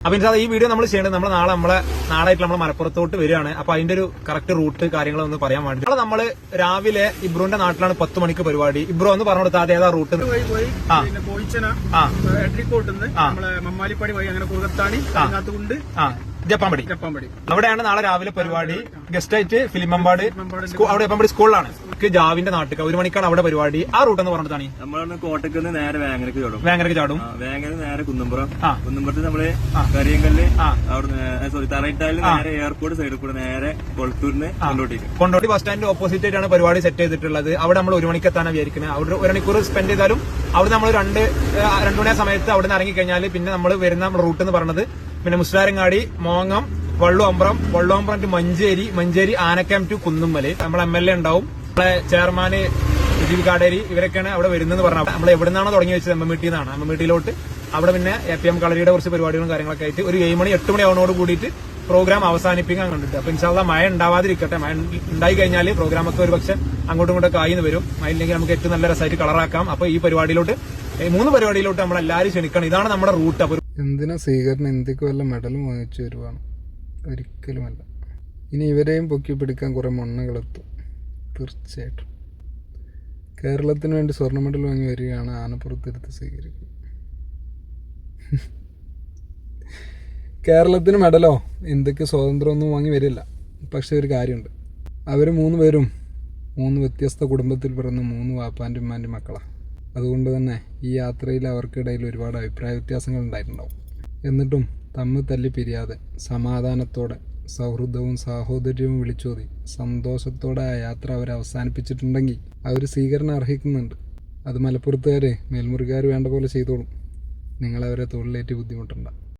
അപ്പൊ ഇൻഷാ ഈ വീഡിയോ നമ്മൾ ചെയ്യേണ്ടത് നമ്മൾ നാളെ നമ്മളെ നാടായിട്ട് നമ്മൾ മലപ്പുറത്തോട്ട് വരികയാണ്. അപ്പൊ അതിന്റെ ഒരു കറക്റ്റ് റൂട്ട് കാര്യങ്ങളൊന്ന് പറയാൻ വേണ്ടി. നാളെ നമ്മൾ രാവിലെ ഇബ്രുവിന്റെ നാട്ടിലാണ് പത്ത് മണിക്ക് പരിപാടി. ഇബ്രോ എന്ന്. പറഞ്ഞു കൊടുത്താൽ അതേതാ റൂട്ട് പോയിച്ചന എട്രിക്കോട്ട് മമ്മാലിപ്പടി വഴി അങ്ങനെ കുറുകത്താണി അതിനകത്തുകൊണ്ട് ആ. ജപ്പാമ്പടി. അവിടെയാണ് നാളെ രാവിലെ പരിപാടി. ഗസ്റ്റ് ആയിട്ട് ഫിലിമമ്പാട് ഫിലിമമ്പാട് അവിടെ ജപ്പാമ്പടി സ്കൂളിലാണ്. ജാവിന്റെ നാട്ടിൽ ഒരു മണിക്കാണ് അവിടെ പരിപാടി. ആ റൂട്ട് എന്ന് പറഞ്ഞിട്ടാണ് നമ്മളന്ന് കോട്ടയ്ക്ക് നിന്ന് നേരെ വേങ്ങരക്ക് ചാടും. വേങ്ങരക്ക് ചാടും. ആ, വേങ്ങര നേരെ കുന്നമ്പുറം. കുന്നമ്പുറത്ത് നമ്മൾ. കരിയങ്കല്ല് ആ. സോറി തറയിട്ടാൽ നേരെ എയർപോർട്ട് സൈഡിൽ കൂടെ നേരെ കൊളത്തൂരിന് കൊണ്ടോട്ടേക്ക്. കൊണ്ടോട്ടി ബസ് സ്റ്റാൻഡ് ഓപ്പോസിറ്റ് ആയിട്ടാണ് പരിപാടി സെറ്റ് ചെയ്തിട്ടുള്ളത്. അവിടെ നമ്മൾ ഒരു മണിക്ക് എത്താനാണ് വിചാരിക്കുന്നത് അവിടെ ഒരു മണിക്കൂർ സ്പെൻഡ് ചെയ്താലും അവിടെ നമ്മൾ രണ്ട് രണ്ടു മണി സമയത്ത് അവിടെ നിന്ന് ഇറങ്ങി കഴിഞ്ഞാൽ പിന്നെ നമ്മൾ വരുന്ന റൂട്ട് എന്ന് പറഞ്ഞത് പിന്നെ മുസ്ലാരങ്ങാടി മോങ്ങം വള്ളുവമ്പ്രം വള്ളുവമ്പ്രം ടു മഞ്ചേരി മഞ്ചേരി ആനക്കാം ടു കുന്നുമ്മൽ. നമ്മളെ എം എൽ എ ഉണ്ടാവും. നമ്മളെ ചെയർമാന് രാജീവ് കാടേരി ഇവരൊക്കെയാണ് അവിടെ വരുന്നത് പറഞ്ഞത്. നമ്മൾ എവിടെ നിന്നാണ് തുടങ്ങി വെച്ചത് എം എം നിന്നാണ് എം എം ടിയിലോട്ട് അവിടെ പിന്നെ എ പി എം കളരിയുടെ കുറച്ച് പരിപാടികളും കാര്യങ്ങളൊക്കെ ആയിട്ട് ഒരു ഏഴ് മണി എട്ട് മണി ആവണോട് കൂടിയിട്ട് പ്രോഗ്രാം അവസാനിപ്പിക്കാൻ കണ്ടിട്ട്. അപ്പൊ ഇൻഷാല്ല മഴ ഉണ്ടാവാതിരിക്കട്ടെ. മഴ ഉണ്ടായി കഴിഞ്ഞാൽ പ്രോഗ്രാം ഒക്കെ ഒരു പക്ഷെ അങ്ങോട്ടും ഇങ്ങോട്ടൊക്കെ ആയിന്ന് വരും. മഴ നമുക്ക് ഏറ്റവും നല്ല രസമായിട്ട് കളറാക്കാം. അപ്പൊ ഈ പരിപാടിയിലോട്ട് മൂന്ന് പരിപാടിയിലോട്ട് നമ്മൾ എല്ലാവരും ക്ഷണിക്കണം. ഇതാണ് നമ്മുടെ റൂട്ട് എന്തിനാ സ്വീകരണം ഇന്ത്യയ്ക്ക് വല്ല മെഡലും വാങ്ങിച്ചു വരുവാണ് ഒരിക്കലുമല്ല. ഇനി ഇവരെയും പൊക്കി പിടിക്കാൻ കുറേ മണ്ണുകളെത്തും തീർച്ചയായിട്ടും. കേരളത്തിന് വേണ്ടി സ്വർണ മെഡൽ വാങ്ങി വരികയാണ് ആനപ്പുറത്തെടുത്ത് സ്വീകരിക്കും കേരളത്തിന് മെഡലോ ഇന്ത്യയ്ക്ക് സ്വാതന്ത്ര്യമൊന്നും വാങ്ങി വരില്ല. പക്ഷെ ഒരു കാര്യമുണ്ട്. അവർ മൂന്ന് പേരും മൂന്ന് വ്യത്യസ്ത കുടുംബത്തിൽ പിറന്ന മൂന്ന് വാപ്പാന്റെ ഉമ്മാന്റെ മക്കളാണ് അതുകൊണ്ട് തന്നെ ഈ യാത്രയിൽ അവർക്കിടയിൽ ഒരുപാട് അഭിപ്രായ വ്യത്യാസങ്ങൾ ഉണ്ടായിട്ടുണ്ടാവും. എന്നിട്ടും തമ്മിൽ തല്ലി പിരിയാതെ സമാധാനത്തോടെ സൗഹൃദവും സാഹോദര്യവും വിളിച്ചോതി സന്തോഷത്തോടെ ആ യാത്ര അവർ അവസാനിപ്പിച്ചിട്ടുണ്ടെങ്കിൽ അവർ സ്വീകരണം അർഹിക്കുന്നുണ്ട്. അത് മലപ്പുറത്തുകാർ മേൽമുറിക്കാർ വേണ്ട പോലെ ചെയ്തോളും. നിങ്ങളവരെ തൊഴിലേറ്റ് ബുദ്ധിമുട്ടുണ്ട.